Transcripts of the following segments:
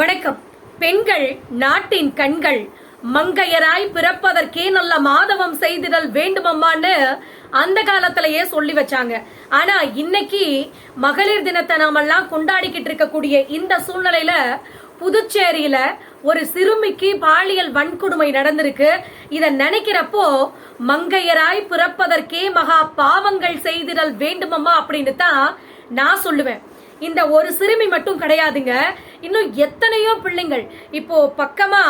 வணக்கம். பெண்கள் நாட்டின் கண்கள் மங்கையராய் பிறப்பதற்கே நல்ல மாதவம் செய்திடல் வேண்டுமம்மான்னு அந்த காலத்திலேயே சொல்லி வச்சாங்க. ஆனா இன்னைக்கு மகளிர் தினத்தை நாமெல்லாம் கொண்டாடிக்கிட்டு இருக்கக்கூடிய இந்த சூழ்நிலையில புதுச்சேரியில ஒரு சிறுமிக்கு பாலியல் வன்கொடுமை நடந்திருக்கு. இதை நினைக்கிறப்போ மங்கையராய் பிறப்பதற்கே மகா பாவங்கள் செய்திடல் வேண்டுமம்மா அப்படின்னு தான் நான் சொல்லுவேன். இந்த ஒரு சிறுமி மட்டும் கிடையாதுங்க. இன்னும் எத்தனையோ பிள்ளைங்கள். இப்போ பக்கமா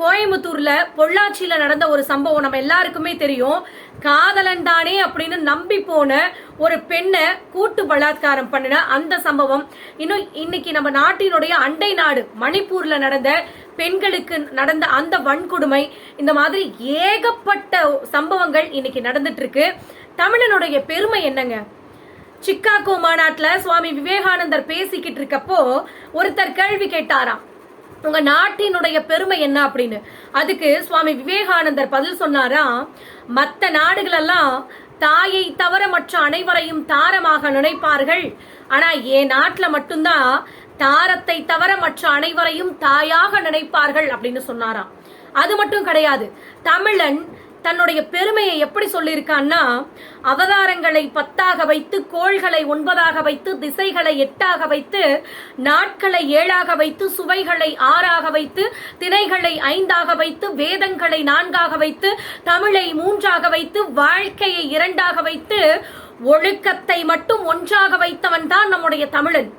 கோயம்புத்தூர்ல பொள்ளாச்சியில நடந்த ஒரு சம்பவம் நம்ம எல்லாருக்குமே தெரியும். காதலன் தானே அப்படின்னு நம்பி போன ஒரு பெண்ணை கூட்டு பலாத்காரம் பண்ணின அந்த சம்பவம். இன்னும் இன்னைக்கு நம்ம நாட்டினுடைய அண்டை நாடு மணிப்பூர்ல நடந்த பெண்களுக்கு நடந்த அந்த வன்கொடுமை இந்த மாதிரி ஏகப்பட்ட சம்பவங்கள் இன்னைக்கு நடந்துட்டு இருக்கு. தமிழனுடைய பெருமை என்னங்க? சிக்காகோ மாநாட்டில் சுவாமி விவேகானந்தர் பேசிக்கிட்டு இருக்கப்போ ஒருத்தர் கேள்வி கேட்டாராம். உங்க நாட்டினுடைய பெருமை என்ன அப்படின்னு? அதுக்கு சுவாமி விவேகானந்தர் பதில் சொன்னாராம் மற்ற நாடுகளெல்லாம் தாயை தவிர மற்ற அனைவரையும் தாரமாக நினைப்பார்கள். ஆனா என் நாட்டில் மட்டும்தான் தாரத்தை தவிர மற்ற அனைவரையும் தாயாக நினைப்பார்கள் அப்படின்னு சொன்னாராம். அது மட்டும் கிடையாது. தமிழன் தன்னுடைய பெருமையை எப்படி சொல்லியிருக்கான்னா அவதாரங்களை பத்தாக வைத்து கோள்களை ஒன்பதாக வைத்து திசைகளை எட்டாக வைத்து நாட்களை ஏழாக வைத்து சுவைகளை ஆறாக வைத்து திணைகளை ஐந்தாக வைத்து வேதங்களை நான்காக வைத்து தமிழை மூன்றாக வைத்து வாழ்க்கையை இரண்டாக வைத்து ஒழுக்கத்தை மட்டும் ஒன்றாக வைத்தவன் தான் நம்முடைய தமிழன்.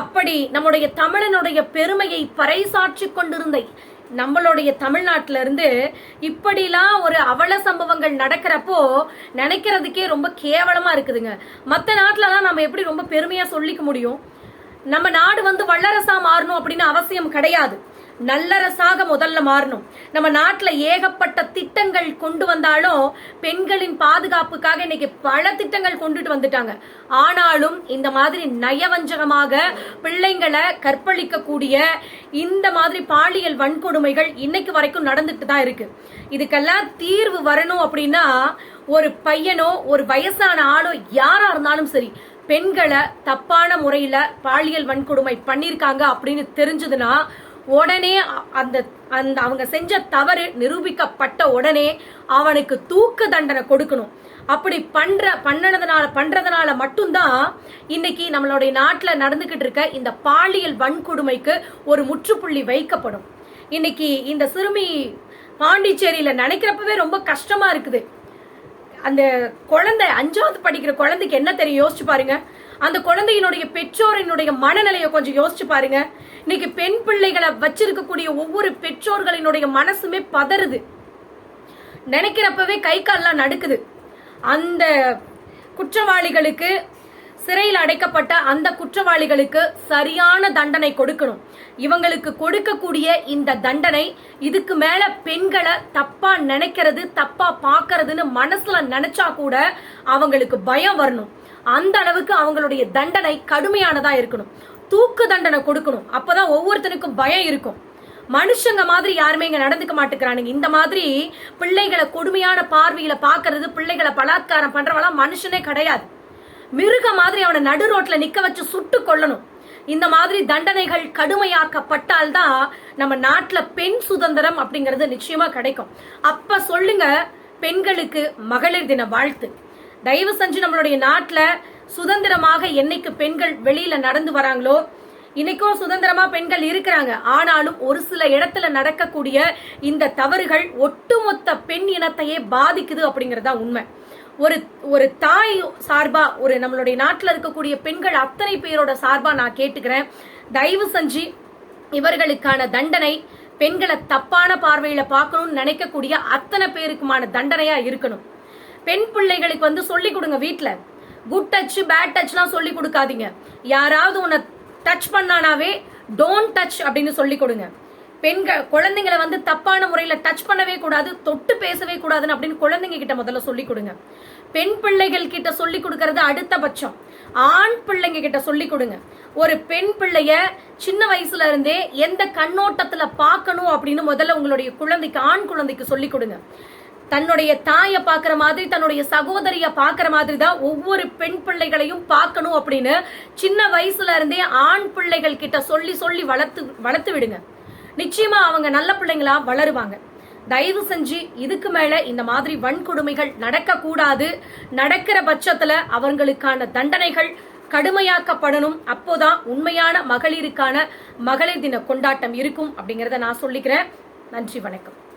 அப்படி நம்முடைய தமிழனுடைய பெருமையை பறைசாற்றி கொண்டிருந்த. நம்மளுடைய தமிழ்நாட்டில இருந்து இப்படிலாம் ஒரு அவல சம்பவங்கள் நடக்கிறப்போ நினைக்கிறதுக்கே ரொம்ப கேவலமா இருக்குதுங்க. மற்ற நாட்டிலலாம் நம்ம எப்படி ரொம்ப பெருமையா சொல்லிக்க முடியும்? நம்ம நாடு வந்து வல்லரசா மாறணும் அப்படின்னு அவசியம் கிடையாது. நல்லரசாக முதல்ல மாறணும். நம்ம நாட்டில் ஏகப்பட்ட திட்டங்கள் கொண்டு வந்தாலும் பெண்களின் பாதுகாப்புக்காக இன்னைக்கு பல திட்டங்கள் கொண்டுட்டு வந்துட்டாங்க. ஆனாலும் இந்த மாதிரி நயவஞ்சகமாக பிள்ளைங்களை கற்பழிக்கக்கூடிய இந்த மாதிரி பாலியல் வன்கொடுமைகள் இன்னைக்கு வரைக்கும் நடந்துட்டு தான் இருக்கு. இதுக்கெல்லாம் தீர்வு வரணும் அப்படின்னா ஒரு பையனோ ஒரு வயசான ஆளோ யாரா இருந்தாலும் சரி பெண்களை தப்பான முறையில பாலியல் வன்கொடுமை பண்ணிருக்காங்க அப்படின்னு தெரிஞ்சதுன்னா உடனே அந்த அந்த அவங்க செஞ்ச தவறு நிரூபிக்கப்பட்ட உடனே அவனுக்கு தூக்கு தண்டனை கொடுக்கணும். அப்படி பண்ற பண்ணனதுனால பண்றதுனால மட்டும்தான் இன்னைக்கு நம்மளுடைய நாட்டில் நடந்துகிட்டு இருக்க இந்த பாலியல் வன்கொடுமைக்கு ஒரு முற்றுப்புள்ளி வைக்கப்படும். இன்னைக்கு இந்த சிறுமி பாண்டிச்சேரியில நினைக்கிறப்பவே ரொம்ப கஷ்டமா இருக்குது. அந்த குழந்தை அஞ்சாவது படிக்கிற குழந்தைக்கு என்ன தெரியும்? யோசிச்சு பாருங்க. அந்த குழந்தையினுடைய பெற்றோரினுடைய மனநிலையை கொஞ்சம் யோசிச்சு பாருங்க. இன்னைக்கு பெண் பிள்ளைகளை வச்சிருக்கக்கூடிய ஒவ்வொரு பெற்றோர்களினுடைய மனசுமே பதறுது. நினைக்கிறப்பவே கை கால்லாம் நடுக்குது. அந்த குற்றவாளிகளுக்கு சிறையில் அடைக்கப்பட்ட அந்த குற்றவாளிகளுக்கு சரியான தண்டனை கொடுக்கணும். இவங்களுக்கு கொடுக்கக்கூடிய இந்த தண்டனை இதுக்கு மேல பெண்களை தப்பா நினைக்கிறது தப்பா பாக்குறதுன்னு மனசுல நினைச்சா கூட அவங்களுக்கு பயம் வரணும். அந்த அளவுக்கு அவங்களுடைய தண்டனை கடுமையானதா இருக்கணும். தூக்கு தண்டனை கொடுக்கணும். அப்பதான் ஒவ்வொருத்தனுக்கும் பயம் இருக்கும். மனுஷங்க மாதிரி யாருமே இங்க நடந்துக்க மாட்டேங்கிறானுங்க. இந்த மாதிரி பிள்ளைகளை கொடுமையான பார்வையில பாக்குறது பிள்ளைகளை பலாத்காரம் பண்றவெல்லாம் மனுஷனே கிடையாது. மிருக மாதிரி அவனை நடு ரோட்ல நிக்க வச்சு சுட்டு கொள்ளணும் இந்த மாதிரி தண்டனைகள் கடுமையாக்கப்பட்டால் தான் நம்ம நாட்டில் பெண் சுதந்திரம் அப்படிங்கிறது நிச்சயமா கிடைக்கும். அப்ப சொல்லுங்க பெண்களுக்கு மகளிர் தின வாழ்த்து. தயவு செஞ்சு நம்மளுடைய நாட்டில் சுதந்திரமாக என்னைக்கு பெண்கள் வெளியில நடந்து வராங்களோ இன்னைக்கும் சுதந்திரமா பெண்கள் இருக்கிறாங்க. ஆனாலும் ஒரு சில இடத்துல நடக்கக்கூடிய இந்த தவறுகள் ஒட்டுமொத்த பெண் இனத்தையே பாதிக்குது அப்படிங்கறதா உண்மை. ஒரு ஒரு தாய் சார்பா ஒரு நம்மளுடைய நாட்டில் இருக்கக்கூடிய பெண்கள் அத்தனை பேரோட சார்பா நான் கேட்டுக்கிறேன். தயவு செஞ்சு இவர்களுக்கான தண்டனை பெண்களை தப்பான பார்வையில பார்க்கணும்னு நினைக்கக்கூடிய அத்தனை பேருக்குமான தண்டனையா இருக்கணும். பெண் பிள்ளைகளுக்கு வந்து சொல்லி கொடுங்க வீட்டுல குட் டச் பேட் டச்லாம் சொல்லி கொடுக்காதீங்க. யாராவது உன்னை டச் பண்ணானாவே டோன்ட் டச் அப்படின்னு சொல்லி கொடுங்க. பெண்கள் குழந்தைங்களை வந்து தப்பான முறையில் டச் பண்ணவே கூடாது தொட்டு பேசவே கூடாதுன்னு அப்படின்னு குழந்தைங்க கிட்ட முதல்ல சொல்லிக் கொடுங்க. பெண் பிள்ளைகள் கிட்ட சொல்லி கொடுக்கறது அடுத்த பட்சம். ஆண் பிள்ளைங்க கிட்ட சொல்லி கொடுங்க. ஒரு பெண் பிள்ளைய சின்ன வயசுல இருந்தே எந்த கண்ணோட்டத்துல பார்க்கணும் அப்படின்னு முதல்ல உங்களுடைய குழந்தைக்கு ஆண் குழந்தைக்கு சொல்லி கொடுங்க. தன்னுடைய தாயை பார்க்குற மாதிரி தன்னுடைய சகோதரிய பார்க்குற மாதிரி தான் ஒவ்வொரு பெண் பிள்ளைகளையும் பார்க்கணும் அப்படின்னு சின்ன வயசுல இருந்தே ஆண் பிள்ளைகள் கிட்ட சொல்லி சொல்லி வளர்த்து வளர்த்து விடுங்க. நிச்சயமா அவங்க நல்ல பிள்ளைங்களா வளருவாங்க. தயவு செஞ்சு இதுக்கு மேல இந்த மாதிரி வன்கொடுமைகள் நடக்க கூடாது நடக்கிற பட்சத்துல அவங்களுக்கான தண்டனைகள் கடுமையாக்கப்படணும். அப்போதான் உண்மையான மகளிருக்கான மகளிர் தின கொண்டாட்டம் இருக்கும் அப்படிங்கறத நான் சொல்லிக்கிறேன். நன்றி வணக்கம்.